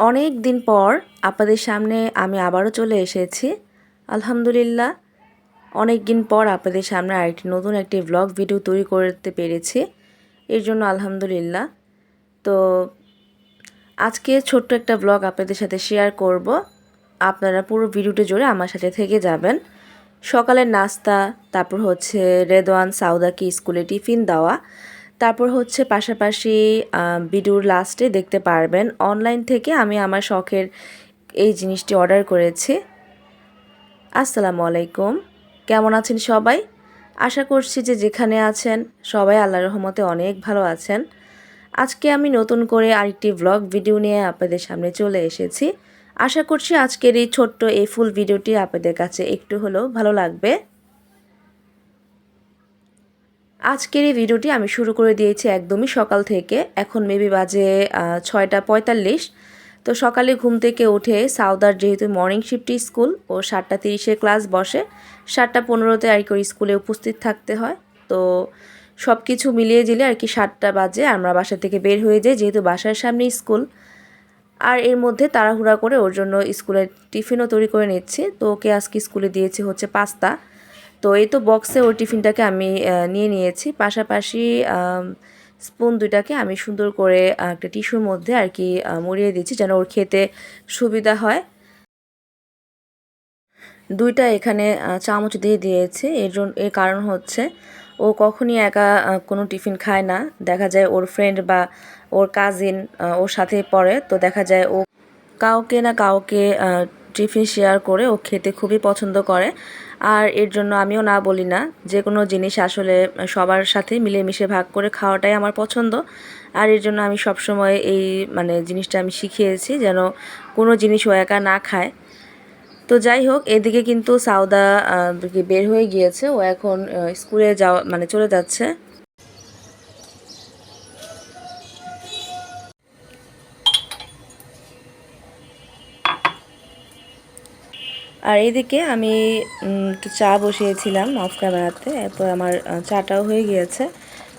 অনেক দিন পর আপনাদের সামনে আমি আবারও চলে এসেছি। আলহামদুলিল্লাহ অনেক দিন পর আপনাদের সামনে আরেকটি নতুন একটি ব্লগ ভিডিও তৈরি করতে পেরেছি। এর জন্য আলহামদুলিল্লাহ। তো আজকে ছোট্ট একটা ব্লগ আপনাদের সাথে শেয়ার করব। আপনারা পুরো ভিডিওটি জুড়ে আমার সাথে থেকে যাবেন। সকালের নাস্তা, তারপর হচ্ছে রেদওয়ান সাউদাকে স্কুলে টিফিন দেওয়া। তারপর হচ্ছে পাশাপাশি ভিডিওর লাস্টে দেখতে পারবেন। অনলাইন থেকে আমি আমার শখের এই জিনিসটি অর্ডার করেছি। আসসালামু আলাইকুম। কেমন আছেন সবাই? আশা করছি যে যেখানে আছেন সবাই আল্লাহ রহমতে অনেক ভালো আছেন। আজকে আমি নতুন করে আরেকটি ব্লগ ভিডিও নিয়ে আপনাদের সামনে চলে এসেছি। আশা করছি আজকের এই ছোট্ট এই ফুল ভিডিওটি আপনাদের কাছে একটু হলেও ভালো লাগবে। আজকের এই ভিডিওটি আমি শুরু করে দিয়েছি একদমই সকাল থেকে। এখন মেবি বাজে ছয়টা পঁয়তাল্লিশ। তো সকালে ঘুম থেকে উঠে সাউদার যেহেতু মর্নিং শিফটি স্কুল ও সাতটা তিরিশে ক্লাস বসে, সাতটা পনেরোতে আর কি স্কুলে উপস্থিত থাকতে হয়। তো সব কিছু মিলিয়ে দিলে আর কি সাতটা বাজে, আমরা বাসা থেকে বের হয়ে যাই, যেহেতু বাসার সামনে স্কুল আর এর মধ্যে তাড়াহুড়া করে ওর জন্য স্কুলের টিফিনও তৈরি করে নিচ্ছি। তো ওকে আজকে স্কুলে দিয়েছে হচ্ছে পাস্তা। তো এই তো বক্সে ওর টিফিনটাকে আমি নিয়ে নিয়েছি। পাশাপাশি স্পুন দুইটাকে আমি সুন্দর করে একটা টিস্যুর মধ্যে আর কি মুড়িয়ে দিচ্ছি যেন ওর খেতে সুবিধা হয়। দুইটা এখানে চামচ দিয়ে দিয়েছে। এর জন্য এর কারণ হচ্ছে, ও কখনই একা কোনো টিফিন খায় না। দেখা যায় ওর ফ্রেন্ড বা ওর কাজিন ওর সাথে পড়ে। তো দেখা যায় ও কাউকে না কাউকে টিফিন শেয়ার করে ও খেতে খুবই পছন্দ করে। আর এর জন্য আমিও না বলি না, যে কোনো জিনিস আসলে সবার সাথে মিলেমিশে ভাগ করে খাওয়াটাই আমার পছন্দ। আর এর জন্য আমি সবসময় এই মানে জিনিসটা আমি শিখিয়েছি যেন কোনো জিনিস ও একা না খায়। তো যাই হোক, এদিকে কিন্তু সাউদা বের হয়ে গিয়েছে। ও এখন স্কুলে যাওয়া মানে চলে যাচ্ছে। আর এইদিকে আমি একটু চা বসিয়েছিলাম অফ ক্যামেরাতে এরপর আমার চাটাও হয়ে গিয়েছে।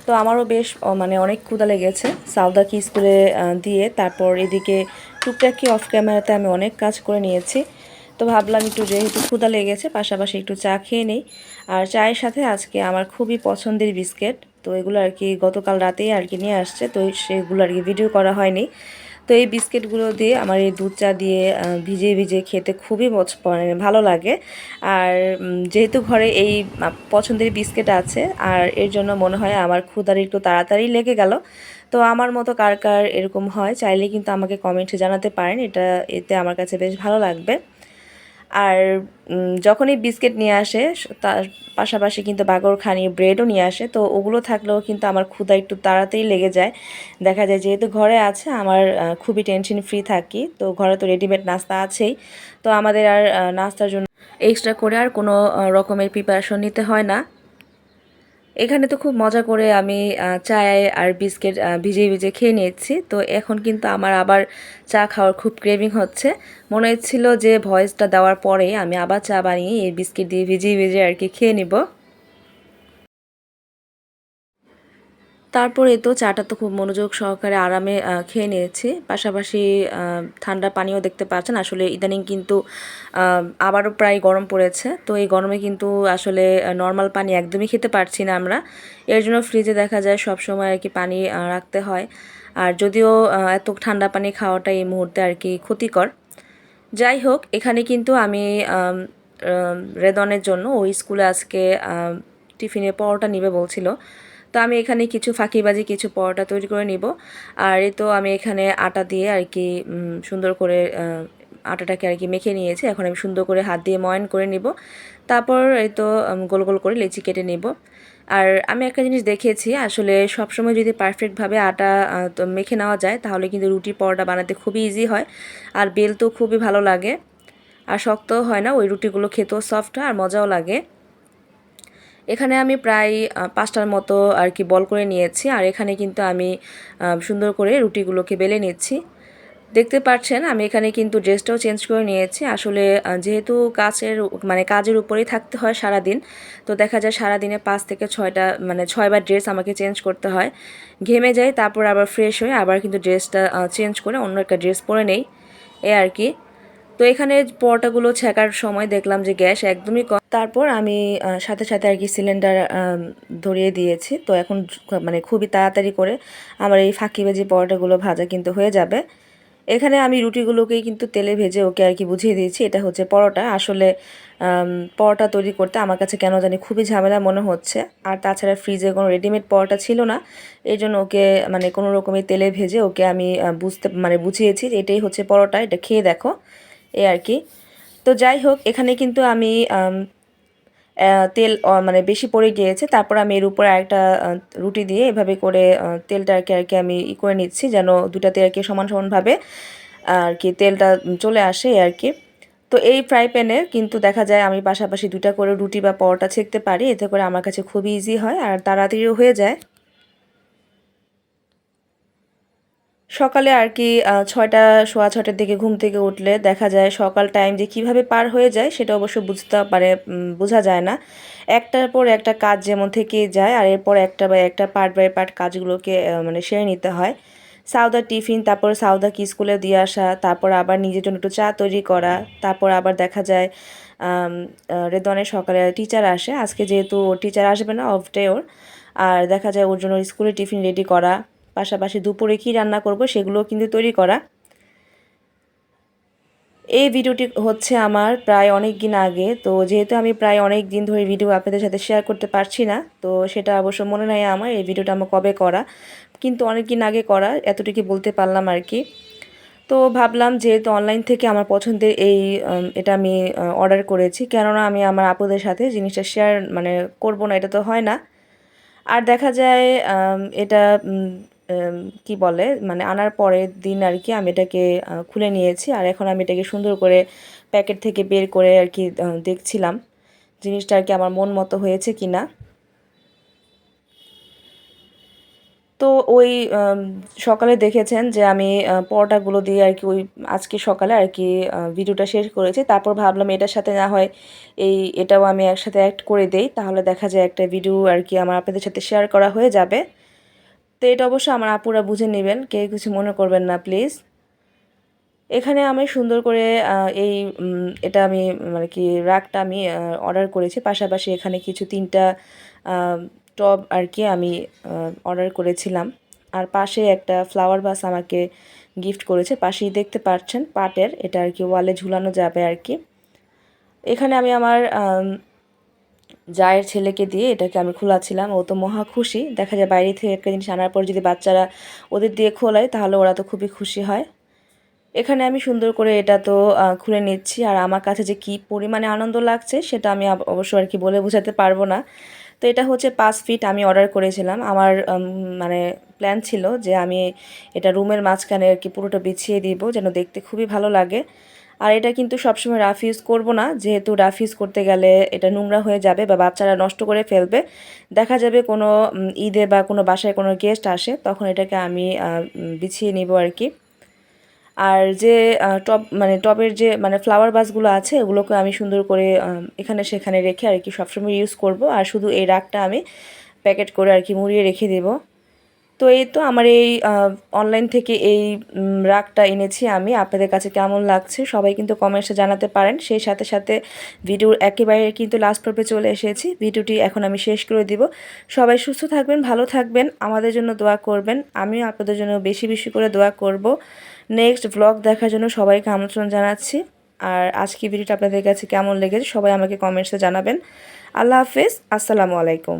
তো আমারও বেশ মানে অনেক ক্ষুদা লেগেছে সাউদাকি স্কুলে দিয়ে। তারপর এদিকে টুকটাকি অফ ক্যামেরাতে আমি অনেক কাজ করে নিয়েছি। তো ভাবলাম একটু যেহেতু ক্ষুদা লেগেছে, পাশাপাশি একটু চা খেয়ে নেই। আর চায়ের সাথে আজকে আমার খুবই পছন্দের বিস্কিট। তো এগুলো আর কি গতকাল রাতেই আর কি নিয়ে আসছে, তো সেগুলো আর কি ভিডিও করা হয়নি। তো এই বিস্কিটগুলো দিয়ে আমার এই দুধ চা দিয়ে ভিজিয়ে ভিজিয়ে খেতে খুবই মানে ভালো লাগে। আর যেহেতু ঘরে এই পছন্দের বিস্কিট আছে, আর এর জন্য মনে হয় আমার ক্ষুদার একটু তাড়াতাড়ি লেগে গেল। তো আমার মতো কার কার এরকম হয়, চাইলে কিন্তু আমাকে কমেন্টে জানাতে পারেন। এটা, এতে আমার কাছে বেশ ভালো লাগবে। আর যখনই বিস্কিট নিয়ে আসে, তার পাশাপাশি কিন্তু বাগরখানি ব্রেডও নিয়ে আসে, তো ওগুলো থাকলেও কিন্তু আমার ক্ষুধা একটু তাড়াতাড়ি লেগে যায়। দেখা যায় যেহেতু ঘরে আছে, আমার খুবই টেনশন ফ্রি থাকি, তো ঘরে তো রেডিমেড নাস্তা আছেই। তো আমাদের আর নাস্তার জন্য এক্সট্রা করে আর কোনো রকমের প্রিপারেশন নিতে হয় না। এখানে তো খুব মজা করে আমি চায় আর বিস্কিট ভিজে ভিজে খেয়ে নিয়েছি। তো এখন কিন্তু আমার আবার চা খাওয়ার খুব ক্রেভিং হচ্ছে। মনে হচ্ছিল যে ভয়েসটা দেওয়ার পরে আমি আবার চা বানিয়ে এই বিস্কিট দিয়ে ভিজিয়ে ভিজিয়ে আর কি খেয়ে নিব। তারপরে তো চাটা তো খুব মনোযোগ সহকারে আরামে খেয়ে নিয়েছি। পাশাপাশি ঠান্ডা পানিও দেখতে পাচ্ছেন। আসলে ইদানিং কিন্তু আবারও প্রায় গরম পড়েছে। তো এই গরমে কিন্তু আসলে নর্মাল পানি একদমই খেতে পারছি না আমরা। এর জন্য ফ্রিজে দেখা যায় সব সময় আর কি পানি রাখতে হয়। আর যদিও এত ঠান্ডা পানি খাওয়াটা এই মুহূর্তে আর কি ক্ষতিকর। যাই হোক, এখানে কিন্তু আমি রেদনের জন্য ওই স্কুলে আজকে টিফিনে পরোটা নিবে বলছিল। তো আমি এখানে কিছু ফাঁকিবাজি, কিছু পরোটা তৈরি করে নিব। আর এই তো আমি এখানে আটা দিয়ে আর কি সুন্দর করে আটাটাকে আর কি মেখে নিয়েছি। এখন আমি সুন্দর করে হাত দিয়ে ময়ন করে নিব। তারপর এই তো গোল গোল করে লেচি কেটে নেব। আর আমি একটা জিনিস দেখেছি, আসলে সবসময় যদি পারফেক্টভাবে আটা মেখে নেওয়া যায়, তাহলে কিন্তু রুটি পরোটা বানাতে খুবই ইজি হয়। আর বেল তো খুবই ভালো লাগে। আর শক্তও হয় না, ওই রুটিগুলো খেতেও সফট হয়, আর মজাও লাগে। এখানে আমি প্রায় পাঁচটার মতো আর কি বল করে নিয়েছি। আর এখানে কিন্তু আমি সুন্দর করে রুটিগুলোকে বেলে নিচ্ছি। দেখতে পাচ্ছেন, আমি এখানে কিন্তু ড্রেসটাও চেঞ্জ করে নিয়েছি। আসলে যেহেতু কাজের মানে কাজের উপরেই থাকতে হয় সারা দিন তো দেখা যায় সারা দিনে পাঁচ থেকে ছয়টা মানে ছয়বার ড্রেস আমাকে চেঞ্জ করতে হয়। ঘেমে যাই, তারপর আবার ফ্রেশ হয়ে আবার কিন্তু ড্রেসটা চেঞ্জ করে অন্য একটা ড্রেস পরে নেই। এ আর কি। তো এখানে পরোটাগুলো ছেঁকার সময় দেখলাম যে গ্যাস একদমই কম। তারপর আমি সাথে সাথে আর কি সিলিন্ডার ধরিয়ে দিয়েছি। তো এখন মানে খুবই তাড়াতাড়ি করে আমার এই ফাঁকি ফাঁকিবাজি পরোটাগুলো ভাজা কিন্তু হয়ে যাবে। এখানে আমি রুটিগুলোকেই কিন্তু তেলে ভেজে ওকে আর কি বুঝিয়ে দিয়েছি, এটা হচ্ছে পরোটা। আসলে পরোটা তৈরি করতে আমার কাছে কেন জানি খুবই ঝামেলা মনে হচ্ছে। আর তাছাড়া ফ্রিজে কোনো রেডিমেড পরোটা ছিল না। এই জন্য ওকে মানে কোনো রকমের তেলে ভেজে ওকে আমি বুঝতে মানে বুঝিয়েছি যে এটাই হচ্ছে পরোটা, এটা খেয়ে দেখো। এই আর কি। তো যাই হোক এখানে কিন্তু আমি তেল মানে বেশি পড়ে গিয়েছে। তারপর আমি এর উপরে একটা রুটি দিয়ে এভাবে করে আহ, তেলটা আর কি আর কি আমি ই করে নিচ্ছি যেন দুটাতে আর কি সমান সমানভাবে আর কি তেলটা চলে আসে আর কি। তো এই ফ্রাই প্যানে কিন্তু দেখা যায় আমি পাশাপাশি দুটা করে রুটি বা পরোটা ছেঁকতে পারি। এতে করে আমার কাছে খুবই ইজি হয় আর তাড়াতাড়িও হয়ে যায়। সকালে আর কি ছয়টা, সোয়া ছয়টার দিকে ঘুম থেকে উঠলে দেখা যায় সকাল টাইম যে কীভাবে পার হয়ে যায় সেটা অবশ্য বুঝতে পারে বোঝা যায় না। একটার পর একটা কাজ যেমন থেকে যায় আর এরপর একটা বা একটা পার্ট বাই পার্ট কাজগুলোকে মানে সেরে নিতে হয়। সাউদার টিফিন, তারপর সাউদাকে স্কুলে দিয়ে আসা, তারপর আবার নিজের জন্য একটু চা তৈরি করা, তারপর আবার দেখা যায় রেদনের সকালে টিচার আসে। আজকে যেহেতু টিচার আসবে না অফ ডে ওর। আর দেখা যায় ওর জন্য স্কুলে টিফিন রেডি করা। পাশাপাশি দুপুরে কী রান্না করব সেগুলোও কিন্তু তৈরি করা। এই ভিডিওটি হচ্ছে আমার প্রায় অনেক দিন আগে, তো যেহেতু আমি প্রায় অনেক দিন ধরে ভিডিও আপনাদের সাথে শেয়ার করতে পারছি না, তো সেটা অবশ্য মনে নাই আমার এই ভিডিওটা আমার কবে করা। কিন্তু অনেক দিন আগে করা, এতটুকু বলতে পারলাম আর কি। তো ভাবলাম যেহেতু অনলাইন থেকে আমার পছন্দের এই এটা আমি অর্ডার করেছি, কেননা আমি আমার আপুদের সাথে জিনিসটা শেয়ার মানে করব না, এটা তো হয় না। আর দেখা যায় এটা কি বলে মানে আনার পরের দিন আর কি আমি এটাকে খুলে নিয়েছি। আর এখন আমি এটাকে সুন্দর করে প্যাকেট থেকে বের করে আর কি দেখছিলাম। জিনিসটা আর কি আমার মন মতো হয়েছে কি না। তো ওই সকালে দেখেছেন যে আমি পরোটাগুলো দিয়ে আর কি ওই আজকে সকালে আর কি ভিডিওটা শেষ করেছি। তারপর ভাবলাম এটার সাথে না হয় এই, এটাও আমি একসাথে অ্যাড করে দেই। তাহলে দেখা যায় একটা ভিডিও আর কি আমার আপনাদের সাথে শেয়ার করা হয়ে যাবে। তো এটা অবশ্য আমার আপুরা বুঝে নেবেন কেউ কিছু মনে করবেন না প্লিজ। এখানে আমি সুন্দর করে এই এটা আমি মানে কি রাগটা আমি অর্ডার করেছি। পাশাপাশি এখানে কিছু তিনটা টব আর কি আমি অর্ডার করেছিলাম। আর পাশে একটা ফ্লাওয়ার ভাস আমাকে গিফট করেছে। পাশেই দেখতে পাচ্ছেন পাটের। এটা আর কি ওয়ালে ঝুলানো যাবে আর কি। এখানে আমি আমার আম, জায়ের ছেলেকে দিয়ে এটাকে আমি খোলাছিলাম ও তো মহা খুশি। দেখা যায় বাইরে থেকে একটা জিনিস আনার পর যদি বাচ্চারা ওদের দিয়ে খোলায়, তাহলে ওরা তো খুবই খুশি হয়। এখানে আমি সুন্দর করে এটা তো খুলে নিচ্ছি। আর আমার কাছে যে কি পরিমাণে আনন্দ লাগছে, সেটা আমি অবশ্য আর কি বলে বোঝাতে পারব না। তো এটা হচ্ছে পাঁচ ফিট আমি অর্ডার করেছিলাম। আমার মানে প্ল্যান ছিল যে আমি এটা রুমের মাঝখানে আর কি পুরোটা বিছিয়ে দিব, যেন দেখতে খুবই ভালো লাগে। আর এটা কিন্তু সবসময় রাফ ইউজ করব না, যেহেতু রাফ ইউজ করতে গেলে এটা নোংরা হয়ে যাবে বা বাচ্চারা নষ্ট করে ফেলবে। দেখা যাবে কোনো ঈদে বা কোনো বাসায় কোনো গেস্ট আসে, তখন এটাকে আমি বিছিয়ে নিব আর কি। আর যে টব মানে টবের যে মানে ফ্লাওয়ার বাসগুলো আছে, ওগুলোকে আমি সুন্দর করে এখানে সেখানে রেখে আর কি সবসময় ইউজ করব। আর শুধু এই রাগটা আমি প্যাকেট করে আর কি মুড়িয়ে রেখে দেব। তো এই তো আমার এই অনলাইন থেকে এই রাগটা এনেছি আমি। আপনাদের কাছে কেমন লাগছে সবাই কিন্তু কমেন্টসে জানাতে পারেন। সেই সাথে সাথে ভিডিওর একেবারে কিন্তু লাস্ট পর্বে চলে এসেছি। ভিডিওটি এখন আমি শেষ করে দিব। সবাই সুস্থ থাকবেন, ভালো থাকবেন, আমাদের জন্য দোয়া করবেন। আমিও আপনাদের জন্য বেশি বেশি করে দোয়া করব। নেক্সট ব্লগ দেখার জন্য সবাইকে আমন্ত্রণ জানাচ্ছি। আর আজকে ভিডিওটা আপনাদের কাছে কেমন লেগেছে সবাই আমাকে কমেন্টসে জানাবেন। আল্লাহ হাফেজ, আসসালামু আলাইকুম।